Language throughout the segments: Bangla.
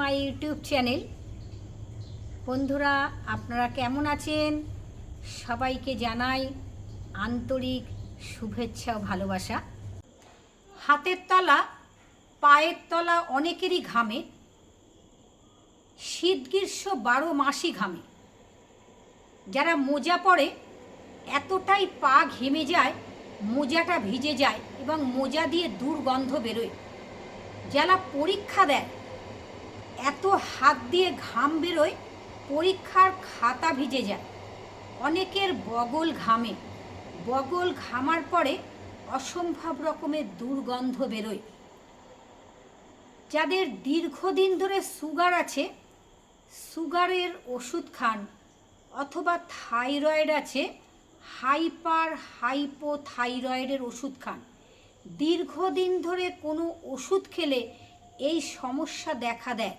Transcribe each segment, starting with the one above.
My YouTube channel. বন্ধুরা, আপনারা কেমন আছেন? সবাইকে জানাই আন্তরিক শুভেচ্ছা ও ভালোবাসা। হাতের তলা, পায়ের তলা অনেকেরই ঘামে। শীত গ্রীষ্ম বারো মাসই ঘামে। যারা মোজা পরে এতটাই পা ঘেমে যায়, মোজাটা ভিজে যায় এবং মোজা দিয়ে দুর্গন্ধ বেরোয়। যারা পরীক্ষা দেয় এত হাত দিয়ে ঘাম বেরোয়, পরীক্ষার খাতা ভিজে যায়। অনেকের বগল ঘামে। বগল ঘামার পরে অসম্ভব রকমের দুর্গন্ধ বেরোয়। যাদের দীর্ঘদিন ধরে সুগার আছে, সুগারের ওষুধ খান অথবা থাইরয়েড আছে, হাইপার হাইপোথাইরয়েডের ওষুধ খান। দীর্ঘদিন ধরে কোনো ওষুধ খেলে এই সমস্যা দেখা দেয়।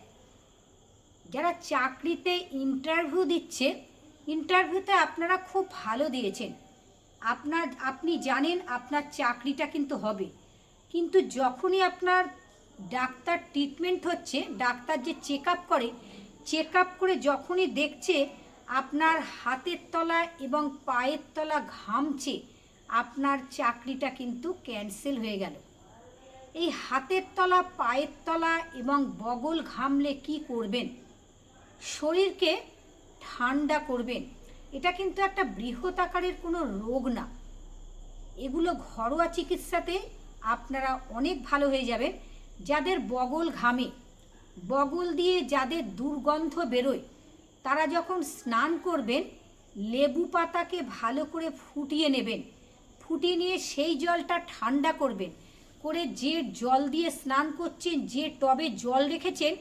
যারা চাকরিতে ইন্টারভিউ দিচ্ছে ইন্টারভিউতে আপনারা খুব ভালো দিয়েছেন। আপনার, আপনি জানেন আপনার চাকরিটা কিন্তু হবে। কিন্তু যখনই আপনার ডাক্তার ট্রিটমেন্ট হচ্ছে, ডাক্তার যে চেক আপ করে চেক আপ করে যখনই দেখছে আপনার হাতের তলা এবং পায়ের তলা ঘামছে, আপনার চাকরিটা কিন্তু ক্যান্সেল হয়ে গেল। এই হাতের তলা, পায়ের তলা এবং বগল ঘামলে কি করবেন? শরীরকে ঠান্ডা করবেন। এটা কিন্তু একটা বৃহৎ আকারের কোনো রোগ না। এগুলো ঘরোয়া চিকিৎসাতে আপনারা অনেক ভালো হয়ে যাবেন। যাদের বগল ঘামে, বগল দিয়ে যাদের দুর্গন্ধ বেরোয়, তারা যখন স্নান করবেন, লেবু পাতাকে ভালো করে ফুটিয়ে নেবেন। ফুটিয়ে নিয়ে সেই জলটা ঠান্ডা করবেন। করে যে জল দিয়ে স্নান করছেন, যে টবে জল রেখেছেন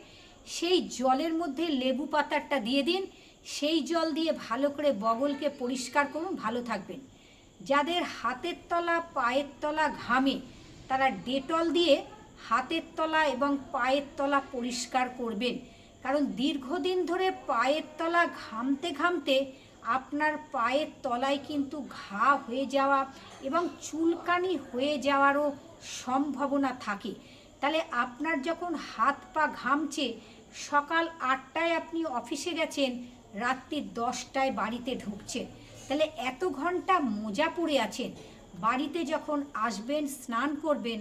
সেই জলের মধ্যে লেবু পাতাটা দিয়ে দিন। সেই জল দিয়ে ভালো করে বগলকে পরিষ্কার করুন, ভালো থাকবেন। যাদের হাতের তলা, পায়ের তলা ঘামে, তারা ডেটল দিয়ে হাতের তলা এবং পায়ের তলা পরিষ্কার করবেন। কারণ দীর্ঘদিন ধরে পায়ের তলা ঘামতে ঘামতে আপনার পায়ের তলায় কিন্তু ঘা হয়ে যাওয়া এবং চুলকানি হয়ে যাওয়ারও সম্ভাবনা থাকে। তাহলে আপনার যখন হাত পা ঘামছে, সকাল আটটায় আপনি অফিসে গেছেন, রাত্রি দশটায় বাড়িতে ঢুকছেন। তাহলে এত ঘণ্টা মোজা পরে আছেন, বাড়িতে যখন আসবেন, স্নান করবেন,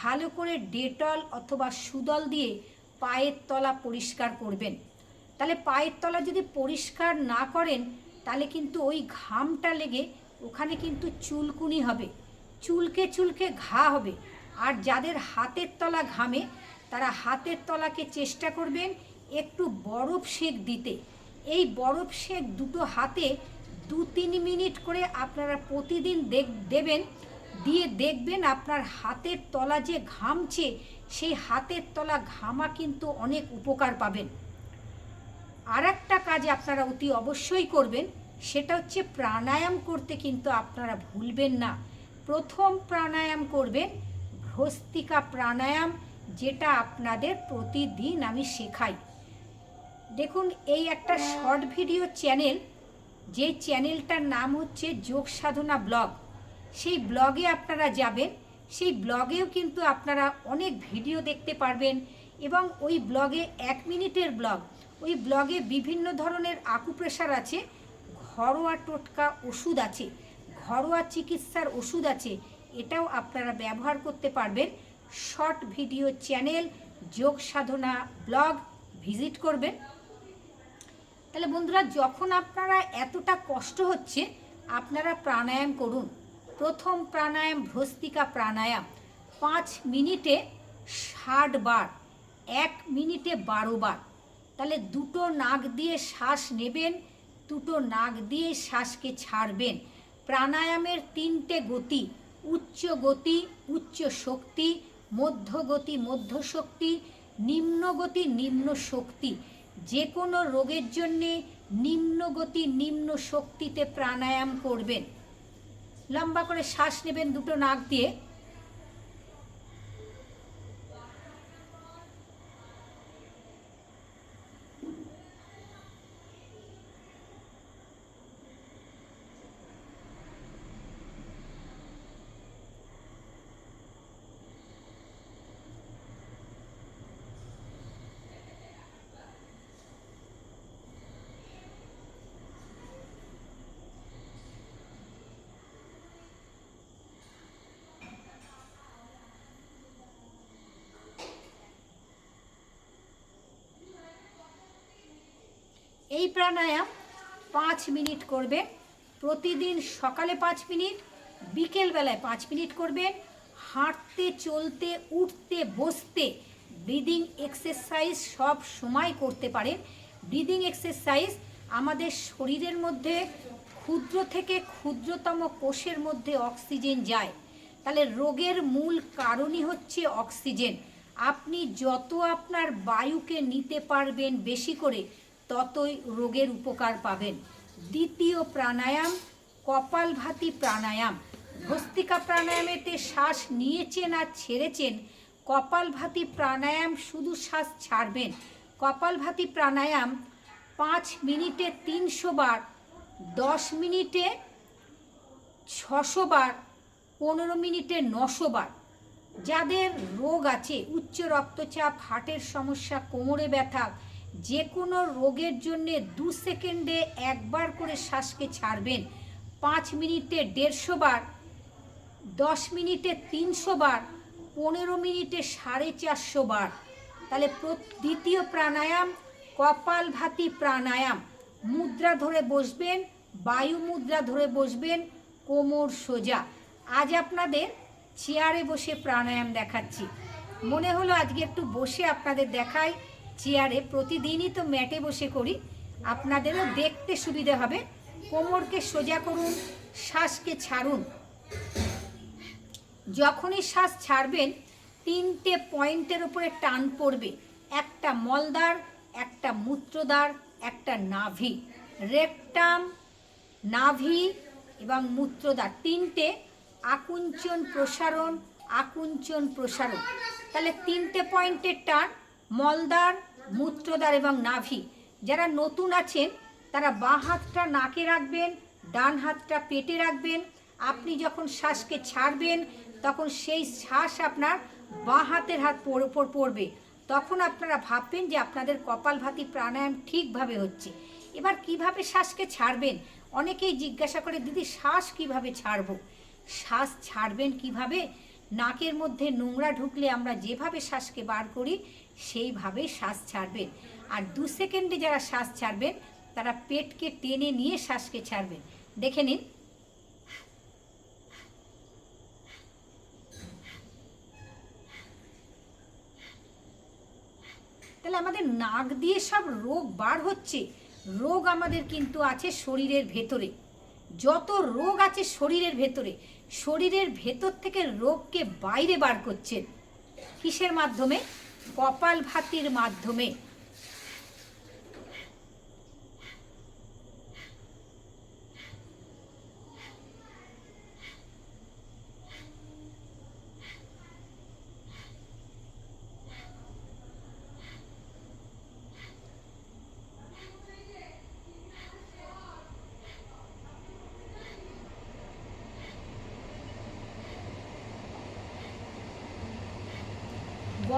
ভালো করে ডেটল অথবা সুদল দিয়ে পায়ের তলা পরিষ্কার করবেন। তাহলে পায়ের তলা যদি পরিষ্কার না করেন, তাহলে কিন্তু ওই ঘামটা লেগে ওখানে কিন্তু চুলকুনি হবে, চুলকে চুলকে ঘা হবে। আর যাদের হাতের তলা ঘামে, তারা হাতের তলাকে চেষ্টা করবেন একটু বরফ সেক দিতে। এই বরফ সেক দুটো হাতে দু তিন মিনিট করে আপনারা প্রতিদিন দেখ, দেবেন, দিয়ে দেখবেন আপনার হাতের তলা যে ঘামছে, সেই হাতের তলা ঘামা কিন্তু অনেক উপকার পাবেন। আর একটা কাজ আপনারা অতি অবশ্যই করবেন, সেটা হচ্ছে প্রাণায়াম করতে কিন্তু আপনারা ভুলবেন না। প্রথম প্রাণায়াম করবেন ভস্তিকা প্রাণায়াম যেটা আপনাদের প্রতিদিন আমি শেখাই। দেখুন, এই একটা শর্ট ভিডিও চ্যানেল, যে চ্যানেলটার নাম হচ্ছে যোগ সাধনা ব্লগ। সেই ব্লগে আপনারা যাবেন, সেই ব্লগেও কিন্তু আপনারা অনেক ভিডিও দেখতে পারবেন এবং ওই ব্লগে এক মিনিটের ব্লগ। ওই ব্লগে বিভিন্ন ধরনের আকুপ্রেশার আছে, ঘরোয়া টোটকা ওষুধ আছে, ঘরোয়া চিকিৎসার ওষুধ আছে এটাও আপনারা ব্যবহার করতে পারবেন। শর্ট ভিডিও চ্যানেল, যোগ সাধনা ব্লগ ভিজিট করবেন। তাহলে বন্ধুরা, যখন আপনারা এতটা কষ্ট হচ্ছে, আপনারা প্রাণায়াম করুন। প্রথম প্রাণায়াম ভ্রস্তিকা প্রাণায়াম। পাঁচ মিনিটে ষাট বার, এক মিনিটে বারো বার। তাহলে দুটো নাক দিয়ে শ্বাস নেবেন, দুটো নাক দিয়ে শ্বাসকে ছাড়বেন। প্রাণায়ামের তিনটে গতি উচ্চ গতি উচ্চ শক্তি মধ্য গতি মধ্য শক্তি নিম্ন গতি নিম্ন শক্তি যে কোনো রোগের জন্যে নিম্ন গতি নিম্ন শক্তিতে প্রাণায়াম করবেন। লম্বা করে শ্বাস নেবেন দুটো নাক দিয়ে। প্রাণায়াম পাঁচ মিনিট করবেন প্রতিদিন সকালে পাঁচ মিনিট, বিকেলবেলায় পাঁচ মিনিট করবেন হাঁটতে, চলতে, উঠতে, বসতে ব্রিদিং এক্সারসাইজ সব সময় করতে পারেন ব্রিদিং এক্সারসাইজ আমাদের শরীরের মধ্যে ক্ষুদ্র থেকে ক্ষুদ্রতম কোষের মধ্যে অক্সিজেন যায়। তাহলে রোগের মূল কারণই হচ্ছে অক্সিজেন আপনি যত আপনার বায়ুকে নিতে পারবেন বেশি করে ততই রোগের উপকার পাবেন। দ্বিতীয় প্রাণায়াম, কপালভাতি প্রাণায়াম। ভস্তিকা প্রাণায়ামেতে শ্বাস নিয়েছেন আর ছেড়েছেন, কপালভাতি প্রাণায়াম শুধু শ্বাস ছাড়বেন। কপালভাতি প্রাণায়াম পাঁচ মিনিটে তিনশো বার, দশ মিনিটে ছশো বার, পনেরো মিনিটে নশো বার। যাদের রোগ আছে, উচ্চ রক্তচাপ, হার্টের সমস্যা, কোমরে ব্যথা যে কোনো রোগের জন্যে দু সেকেন্ডে একবার করে শ্বাসকে ছাড়বেন। পাঁচ মিনিটে দেড়শো বার, দশ মিনিটে তিনশো বার, পনেরো মিনিটে সাড়ে চারশো বার। তাহলে দ্বিতীয় প্রাণায়াম, কপালভাতি প্রাণায়াম। মুদ্রা ধরে বসবেন, বায়ু মুদ্রা ধরে বসবেন, কোমর সোজা। আজ আপনাদের চেয়ারে বসে প্রাণায়াম দেখাচ্ছি। মনে হলো আজকে একটু বসে আপনাদের দেখাই। চেয়ারে প্রতিদিনই তো ম্যাটে বসে করি। আপনাদেরও দেখতে সুবিধে হবে। কোমরকে সোজা করুন, শ্বাসকে ছাড়ুন। যখনই শ্বাস ছাড়বেন, তিনটে পয়েন্টের উপরে টান পড়বে। একটা মলদার একটা মূত্রদ্বার, একটা নাভি। রেকটাম, নাভি এবং মূত্রদ্বার। তিনটে আকুঞ্চন প্রসারণ আকুঞ্চন প্রসারণ। তাহলে তিনটে পয়েন্টের টান মলদার মূত্রদ্বার এবং নাভি। যারা নতুন আছেন, তারা বাঁ হাতটা নাকে রাখবেন, ডান হাতটা পেটে রাখবেন। আপনি যখন শ্বাসকে ছাড়বেন, তখন সেই শ্বাস আপনার বাঁ হাতের হাত পর- উপর পড়বে। তখন আপনারা ভাববেন যে আপনাদের কপালভাতি প্রাণায়াম ঠিকভাবে হচ্ছে। এবার কীভাবে শ্বাসকে ছাড়বেন? অনেকেই জিজ্ঞাসা করে, দিদি, শ্বাস কীভাবে ছাড়বো? শ্বাস ছাড়বেন কীভাবে? নাকের মধ্যে নোংরা ঢুকলে আমরা যেভাবে শ্বাসকে বার করি, সেইভাবে শ্বাস ছাড়বেন। আর দু সেকেন্ডে যারা শ্বাস ছাড়বেন, তারা পেটকে টেনে নিয়ে শ্বাসকে ছাড়বেন। দেখে নিন। তাহলে আমাদের নাক দিয়ে সব রোগ বার হচ্ছে। রোগ আমাদের কিন্তু আছে শরীরের ভেতরে। যত রোগ আছে শরীরের ভেতরে শরীরের ভেতর থেকে রোগকে বাইরে বার করছেন। কিসের মাধ্যমে? কপাল ভাতির মাধ্যমে।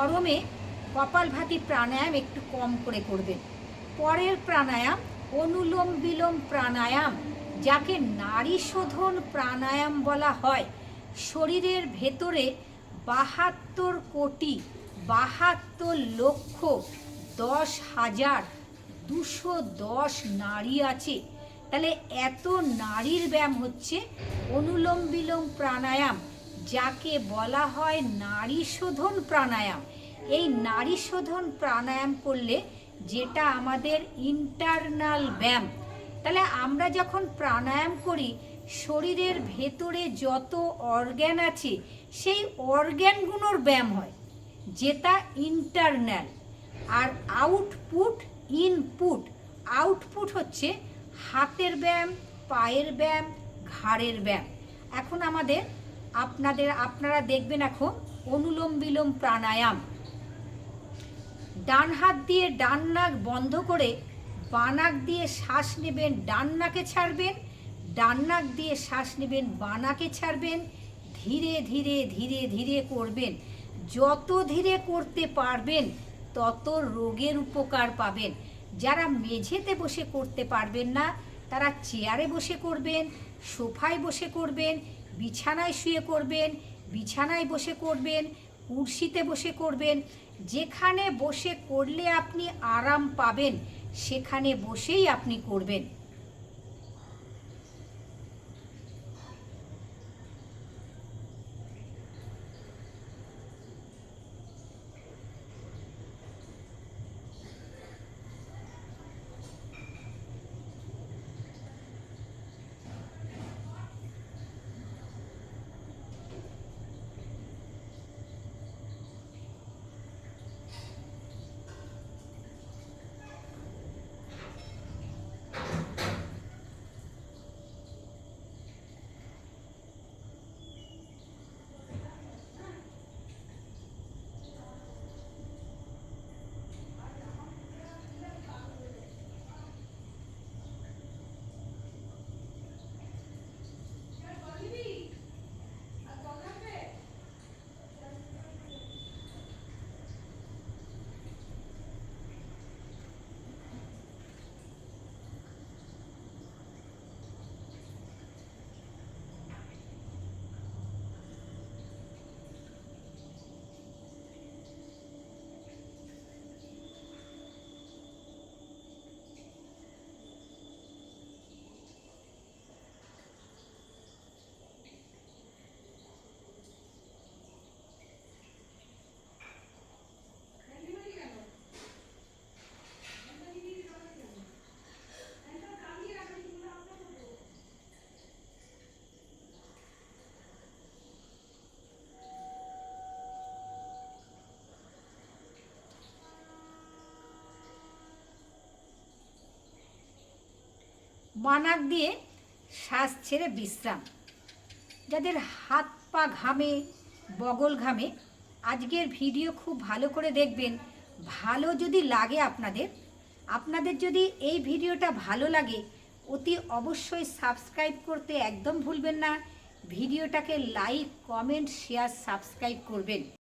গরমে কপালভাতি প্রাণায়াম একটু কম করে করবেন। পরের প্রাণায়াম অনুলোম বিলোম প্রাণায়াম, যাকে নারী শোধন প্রাণায়াম বলা হয়। শরীরের ভেতরে বাহাত্তর কোটি, বাহাত্তর লক্ষ দশ হাজার দুশো দশ নারী আছে। তাহলে এত নারীর ব্যায়াম হচ্ছে অনুলোম বিলোম প্রাণায়াম, যাকে বলা হয় নারী শোধন প্রাণায়াম। এই নারী শোধন প্রাণায়াম করলে যেটা আমাদের ইন্টারনাল ব্যায়াম, তাহলে আমরা যখন প্রাণায়াম করি, শরীরের ভেতরে যত অর্গ্যান আছে, সেই অর্গ্যানগুলোর ব্যায়াম হয়, যেটা ইন্টারনাল আর আউটপুট ইনপুট আউটপুট হচ্ছে হাতের ব্যায়াম, পায়ের ব্যায়াম, ঘাড়ের ব্যায়াম। এখন আমাদের, আপনাদের, আপনারা দেখবেন এখন অনুলোম বিলোম প্রাণায়াম। ডান হাত দিয়ে ডান নাক বন্ধ করে বানাক দিয়ে শ্বাস নেবেন, ডান নাকে ছাড়বেন, ডান নাক দিয়ে শ্বাস নেবেন বানাকে ছাড়বেন, ধীরে ধীরে ধীরে ধীরে করবেন। যত ধীরে করতে পারবেন, তত রোগের উপকার পাবেন। যারা মেঝেতে বসে করতে পারবেন না, তারা চেয়ারে বসে করবেন, সোফায় বসে করবেন, বিছানায় শুয়ে করবেন, বিছানায় বসে করবেন, কুর্সিতে বসে করবেন যেখানে বসে করলে আপনি আরাম পাবেন সেখানে বসেই আপনি করবেন। বানাক দিয়ে শ্বাস ছেড়ে বিশ্রাম। যাদের হাত পা ঘামে, বগল ঘামে, আজকের ভিডিও খুব ভালো করে দেখবেন। ভালো যদি লাগে আপনাদের আপনাদের যদি এই ভিডিওটা ভালো লাগে, অতি অবশ্যই সাবস্ক্রাইব করতে একদম ভুলবেন না। ভিডিওটাকে লাইক, কমেন্ট, শেয়ার, সাবস্ক্রাইব করবেন।